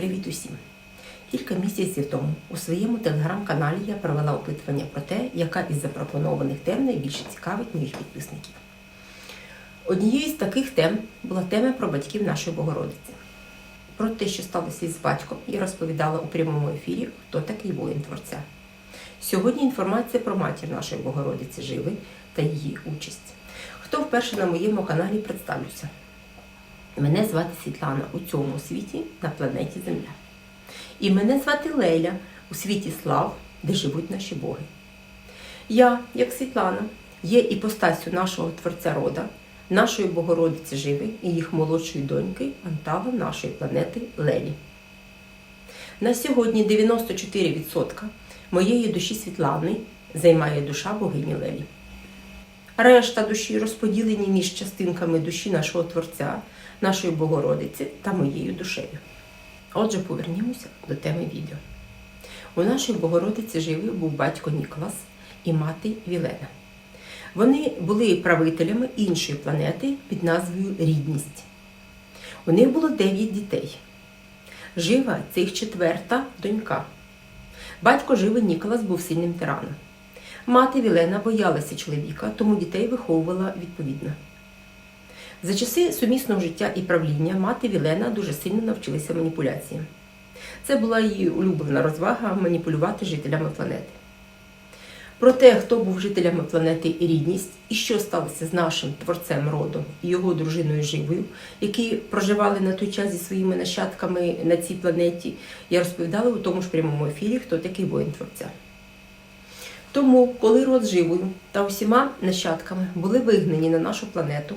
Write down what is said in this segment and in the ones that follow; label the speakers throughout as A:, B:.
A: Привіт усім! Кілька місяців тому у своєму телеграм-каналі я провела опитування про те, яка із запропонованих тем найбільше цікавить моїх підписників. Однією з таких тем була тема про батьків нашої Богородиці. Про те, що сталося із батьком, я розповідала у прямому ефірі, хто такий воїн Творця. Сьогодні інформація про матір нашої Богородиці Живи та її участь. Хто вперше на моєму каналі представлюся? Мене звати Світлана у цьому світі на планеті Земля. І мене звати Леля у світі слав, де живуть наші боги. Я, як Світлана, є іпостасю нашого Творця Рода, нашої Богородиці Живи і їх молодшої доньки Антава нашої планети Лелі. На сьогодні 94% моєї душі Світлани займає душа богині Лелі. Решта душі розподілені між частинками душі нашого Творця, нашої Богородиці та моєю душею. Отже, повернімося до теми відео. У нашої Богородиці живий був батько Ніколас і мати Вілена. Вони були правителями іншої планети під назвою Рідність. У них було дев'ять дітей. Жива це їх четверта донька. Батько живий Ніколас був сильним тираном. Мати Вілена боялася чоловіка, тому дітей виховувала відповідно. За часи сумісного життя і правління мати Вілена дуже сильно навчилася маніпуляціям. Це була її улюблена розвага маніпулювати жителями планети. Про те, хто був жителями планети Рідність і що сталося з нашим творцем родом і його дружиною Живою, які проживали на той час зі своїми нащадками на цій планеті, я розповідала у тому ж прямому ефірі, хто такий воїн творця. Тому, коли род живою та усіма нащадками були вигнані на нашу планету,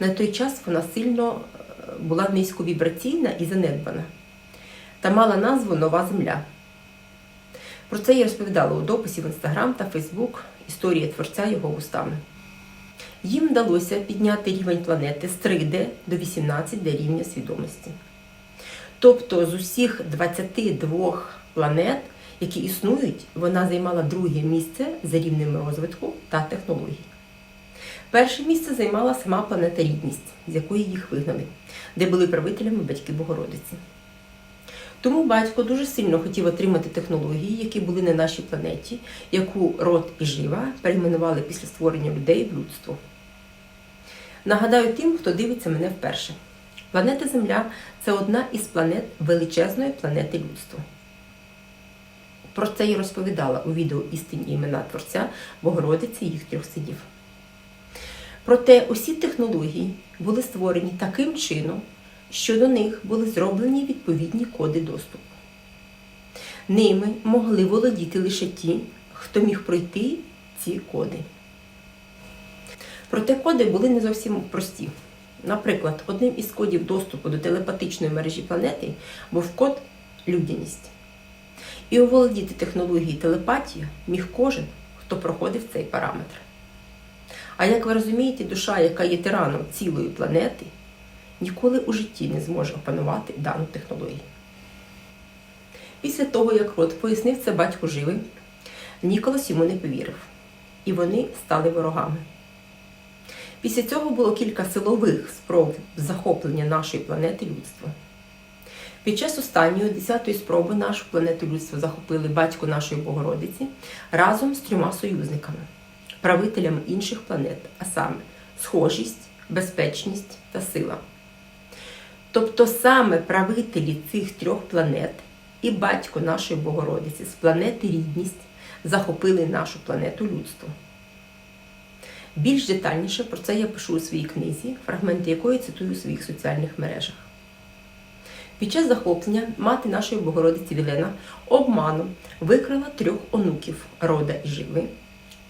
A: на той час вона сильно е, була низьковібраційна і занедбана та мала назву Нова Земля. Про це я розповідала у дописі в Інстаграм та Фейсбук Історія творця його устами. Їм вдалося підняти рівень планети з 3D до 18D рівня свідомості. Тобто з усіх 22 планет, які існують, вона займала друге місце за рівнем розвитку та технологій. Перше місце займала сама планета Рідність, з якої їх вигнали, де були правителями батьки Богородиці. Тому батько дуже сильно хотів отримати технології, які були на нашій планеті, яку род і жива перейменували після створення людей в людство. Нагадаю тим, хто дивиться мене вперше. Планета Земля це одна із планет величезної планети людства. Про це я розповідала у відео істинні імена Творця Богородиці і їх трьох сидів. Проте усі технології були створені таким чином, що до них були зроблені відповідні коди доступу. Ними могли володіти лише ті, хто міг пройти ці коди. Проте коди були не зовсім прості. Наприклад, одним із кодів доступу до телепатичної мережі планети був код людяність. І оволодіти технології телепатії міг кожен, хто проходив цей параметр. А як ви розумієте, душа, яка є тираном цілої планети, ніколи у житті не зможе опанувати дану технологію. Після того, як рот пояснив це батько живий, Ніколас йому не повірив, і вони стали ворогами. Після цього було кілька силових спроб захоплення нашої планети людства. Під час останньої десятої спроби нашу планету людства захопили батько нашої Богородиці разом з трьома союзниками, правителями інших планет, а саме схожість, безпечність та сила. Тобто саме правителі цих трьох планет і батько нашої Богородиці з планети Рідність захопили нашу планету людство. Більш детальніше про це я пишу у своїй книзі, фрагменти якої цитую у своїх соціальних мережах. Під час захоплення мати нашої Богородиці Вілена обманом викрила трьох онуків рода живи,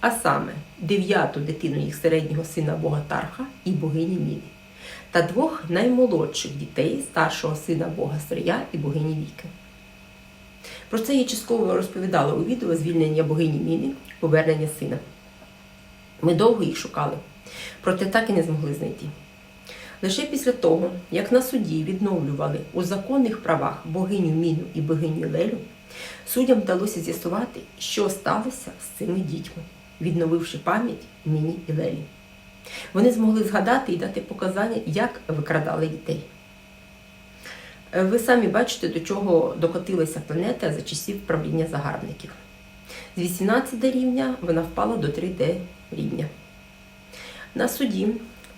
A: а саме дев'яту дитину їх середнього сина Бога Тарха і богині Міни, та двох наймолодших дітей старшого сина Бога Стрия і богині Віки. Про це я частково розповідала у відео звільнення богині Міни, повернення сина. Ми довго їх шукали, проте так і не змогли знайти. Лише після того, як на суді відновлювали у законних правах богиню Міну і богиню Лелю, суддям вдалося з'ясувати, що сталося з цими дітьми, відновивши пам'ять Міні і Лелі. Вони змогли згадати і дати показання, як викрадали дітей. Е, Ви самі бачите, до чого докотилася планета за часів правління загарбників. З 18 рівня вона впала до 3D рівня. На суді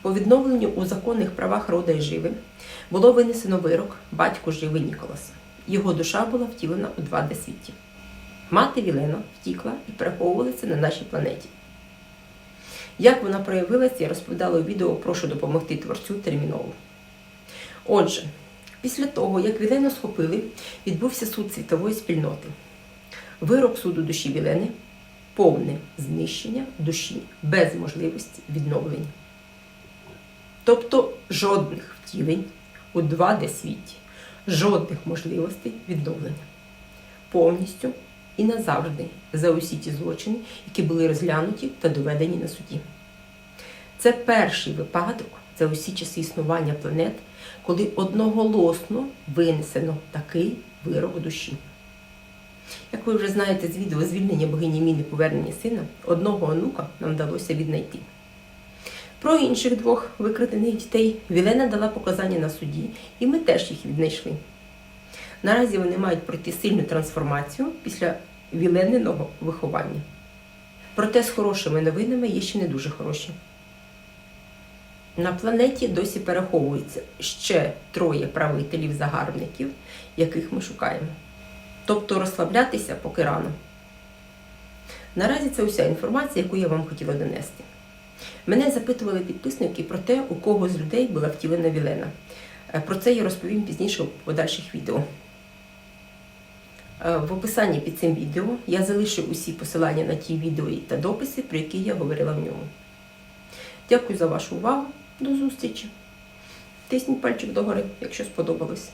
A: по відновленню у законних правах рода і живи було винесено вирок батьку живи Ніколаса. Його душа була втілена у 2D світі. Мати Вілена втікла і переховувалася на нашій планеті. Як вона проявилася, я розповідала у відео Прошу допомогти творцю терміново. Отже, після того, як Вілену схопили, відбувся суд світової спільноти. Вирок суду душі Вілени повне знищення душі без можливості відновлення. Тобто жодних втілень у 2D світі, жодних можливостей відновлення. Повністю і назавжди за усі ті злочини, які були розглянуті та доведені на суді. Це перший випадок за усі часи існування планет, коли одноголосно винесено такий вирок душі. Як ви вже знаєте з відео звільнення богині Міни повернення сина, одного онука нам вдалося віднайти. Про інших двох викрадених дітей Вілена дала показання на суді, і ми теж їх віднайшли. Наразі вони мають пройти сильну трансформацію після вілениного виховання. Проте з хорошими новинами є ще не дуже хороші. На планеті досі переховується ще троє правителів загарбників, яких ми шукаємо. Тобто розслаблятися поки рано. Наразі це уся інформація, яку я вам хотіла донести. Мене запитували підписники про те, у кого з людей була втілена Вілена. Е, Про це я розповім пізніше у подальших відео. Е, В описанні під цим відео я залишу усі посилання на ті відео та дописи, про які я говорила в ньому. Дякую за вашу увагу. До зустрічі. Тисніть пальчик догори, якщо сподобалось.